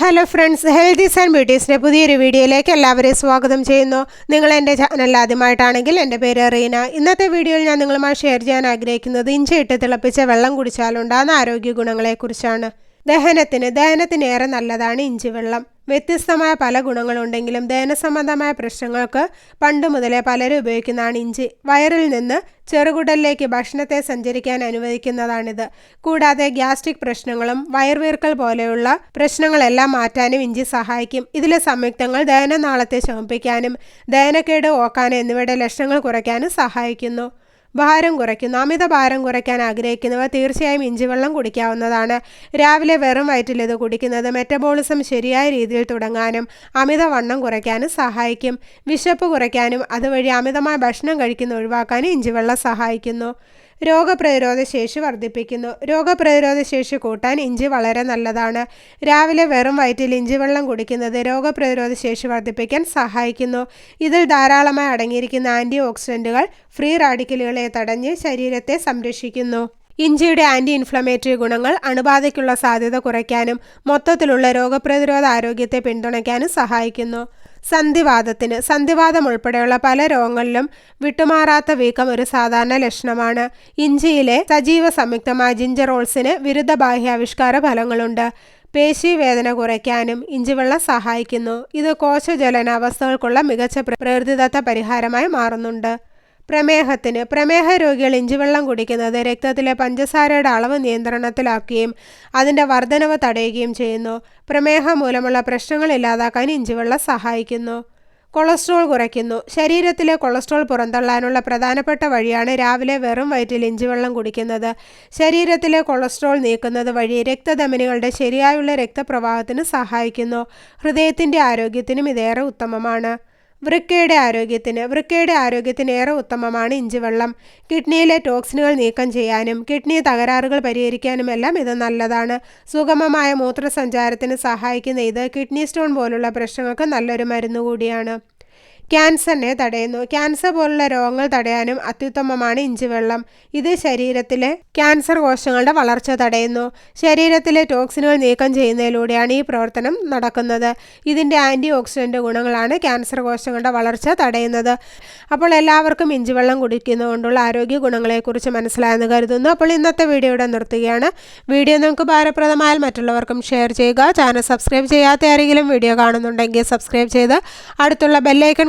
Hello friends healthies and ബ്യൂട്ടീസിന്റെ പുതിയൊരു വീഡിയോയിലേക്ക് എല്ലാവരെയും സ്വാഗതം ചെയ്യുന്നു. നിങ്ങൾ എന്റെ ചാനൽ ആദ്യമായിട്ടാണെങ്കിൽ എന്റെ പേര് റീന. ഇന്നത്തെ വീഡിയോയിൽ ഞാൻ നിങ്ങളുമായി ഷെയർ ചെയ്യാൻ ആഗ്രഹിക്കുന്നത് ഇഞ്ചി ഇട്ട് തിളപ്പിച്ച വെള്ളം കുടിച്ചാലുണ്ടാകുന്ന ആരോഗ്യ ഗുണങ്ങളെക്കുറിച്ചാണ്. ദഹനത്തിന് ദഹനത്തിന് ഏറെ നല്ലതാണ് ഇഞ്ചി വെള്ളം. വ്യത്യസ്തമായ പല ഗുണങ്ങളുണ്ടെങ്കിലും ദഹന സംബന്ധമായ പ്രശ്നങ്ങൾക്ക് പണ്ട് മുതലേ പലരും ഉപയോഗിക്കുന്നതാണ് ഇഞ്ചി. വയറിൽ നിന്ന് ചെറുകുടലിലേക്ക് ഭക്ഷണത്തെ സഞ്ചരിക്കാൻ അനുവദിക്കുന്നതാണിത്. കൂടാതെ ഗ്യാസ്ട്രിക് പ്രശ്നങ്ങളും വയർവീർക്കൽ പോലെയുള്ള പ്രശ്നങ്ങളെല്ലാം മാറ്റാനും ഇഞ്ചി സഹായിക്കും. ഇതിലെ സംയുക്തങ്ങൾ ദഹനനാളത്തെ ശമിപ്പിക്കാനും ദഹനക്കേട് ഓക്കാനും എന്നിവയുടെ ലക്ഷണങ്ങൾ കുറയ്ക്കാനും സഹായിക്കുന്നു. ഭാരം കുറയ്ക്കുന്നു. അമിത ഭാരം കുറയ്ക്കാൻ ആഗ്രഹിക്കുന്നവർ തീർച്ചയായും ഇഞ്ചിവെള്ളം കുടിക്കാവുന്നതാണ്. രാവിലെ വെറും വയറ്റിൽ ഇത് കുടിക്കുന്നത് മെറ്റബോളിസം ശരിയായ രീതിയിൽ തുടങ്ങാനും അമിതവണ്ണം കുറയ്ക്കാനും സഹായിക്കും. വിശപ്പ് കുറയ്ക്കാനും അതുവഴി അമിതമായ ഭക്ഷണം കഴിക്കുന്ന ഒഴിവാക്കാനും ഇഞ്ചിവെള്ളം സഹായിക്കുന്നു. രോഗപ്രതിരോധ ശേഷി വർദ്ധിപ്പിക്കുന്നു. രോഗപ്രതിരോധ ശേഷി കൂട്ടാൻ ഇഞ്ചി വളരെ നല്ലതാണ്. രാവിലെ വെറും വയറ്റിൽ ഇഞ്ചി വെള്ളം കുടിക്കുന്നത് രോഗപ്രതിരോധ ശേഷി വർദ്ധിപ്പിക്കാൻ സഹായിക്കുന്നു. ഇതിൽ ധാരാളമായി അടങ്ങിയിരിക്കുന്ന ആന്റി ഓക്സിഡന്റുകൾ ഫ്രീ റാഡിക്കലുകളെ തടഞ്ഞ് ശരീരത്തെ സംരക്ഷിക്കുന്നു. ഇഞ്ചിയുടെ ആന്റി ഇൻഫ്ലമേറ്ററി ഗുണങ്ങൾ അണുബാധയ്ക്കുള്ള സാധ്യത കുറയ്ക്കാനും മൊത്തത്തിലുള്ള രോഗപ്രതിരോധ ആരോഗ്യത്തെ പിന്തുണയ്ക്കാനും സഹായിക്കുന്നു. സന്ധിവാദത്തിന് സന്ധിവാദം ഉൾപ്പെടെയുള്ള പല രോഗങ്ങളിലും വിട്ടുമാറാത്ത വീക്കം ഒരു സാധാരണ ലക്ഷണമാണ്. ഇഞ്ചിയിലെ സജീവ സംയുക്തമായ ജിഞ്ചറോൾസിന് വിരുദ്ധ ബാഹ്യാവിഷ്കാര ഫലങ്ങളുണ്ട്. പേശി വേദന കുറയ്ക്കാനും ഇഞ്ചിവെള്ളം സഹായിക്കുന്നു. ഇത് കോശജലന അവസ്ഥകൾക്കുള്ള മികച്ച പ്രകൃതിദത്ത പരിഹാരമായി മാറുന്നുണ്ട്. പ്രമേഹത്തിന് പ്രമേഹ രോഗികൾ ഇഞ്ചിവെള്ളം കുടിക്കുന്നത് രക്തത്തിലെ പഞ്ചസാരയുടെ അളവ് നിയന്ത്രണത്തിലാക്കുകയും അതിന്റെ വർധനവ് തടയുകയും ചെയ്യുന്നു. പ്രമേഹം മൂലമുള്ള പ്രശ്നങ്ങൾ ഇല്ലാതാക്കാൻ ഇഞ്ചിവെള്ളം സഹായിക്കുന്നു. കൊളസ്ട്രോൾ കുറയ്ക്കുന്നു. ശരീരത്തിലെ കൊളസ്ട്രോൾ പുറന്തള്ളാനുള്ള പ്രധാനപ്പെട്ട വഴിയാണ് രാവിലെ വെറും വയറ്റിൽ ഇഞ്ചിവെള്ളം കുടിക്കുന്നത്. ശരീരത്തിലെ കൊളസ്ട്രോൾ നീക്കുന്നത് വഴി രക്തധമനികളുടെ ശരിയായുള്ള രക്തപ്രവാഹത്തിന് സഹായിക്കുന്നു. ഹൃദയത്തിന്റെ ആരോഗ്യത്തിനും ഇതേറെ ഉത്തമമാണ്. വൃക്കയുടെ ആരോഗ്യത്തിന് വൃക്കയുടെ ആരോഗ്യത്തിന് ഏറെ ഉത്തമമാണ് ഇഞ്ചി വെള്ളം. കിഡ്നിയിലെ ടോക്സിനുകൾ നീക്കം ചെയ്യാനും കിഡ്നി തകരാറുകൾ പരിഹരിക്കാനും എല്ലാം ഇത് നല്ലതാണ്. സുഗമമായ മൂത്രസഞ്ചാരത്തിന് സഹായിക്കുന്ന ഇത് കിഡ്നി സ്റ്റോൺ പോലുള്ള പ്രശ്നങ്ങൾക്ക് നല്ലൊരു മരുന്ന് കൂടിയാണ്. ക്യാൻസറിനെ തടയുന്നു. ക്യാൻസർ പോലുള്ള രോഗങ്ങൾ തടയാനും അത്യുത്തമമാണ് ഇഞ്ചിവെള്ളം. ഇത് ശരീരത്തിലെ ക്യാൻസർ കോശങ്ങളുടെ വളർച്ച തടയുന്നു. ശരീരത്തിലെ ടോക്സിനുകൾ നീക്കം ചെയ്യുന്നതിലൂടെയാണ് ഈ പ്രവർത്തനം നടക്കുന്നത്. ഇതിന്റെ ആന്റി ഓക്സിഡന്റ് ഗുണങ്ങളാണ് ക്യാൻസർ കോശങ്ങളുടെ വളർച്ച തടയുന്നത്. അപ്പോൾ എല്ലാവർക്കും ഇഞ്ചിവെള്ളം കുടിക്കുന്നതുകൊണ്ടുള്ള ആരോഗ്യ ഗുണങ്ങളെക്കുറിച്ച് മനസ്സിലായെന്ന് കരുതുന്നു. അപ്പോൾ ഇന്നത്തെ വീഡിയോ ഇവിടെ നിർത്തുകയാണ്. വീഡിയോ നിങ്ങൾക്ക് ഭാരപ്രദമായാൽ മറ്റുള്ളവർക്കും ഷെയർ ചെയ്യുക. ചാനൽ സബ്സ്ക്രൈബ് ചെയ്യാത്ത ആരെങ്കിലും വീഡിയോ കാണുന്നുണ്ടെങ്കിൽ സബ്സ്ക്രൈബ് ചെയ്ത് അടുത്തുള്ള ബെല്ലൈക്കൺ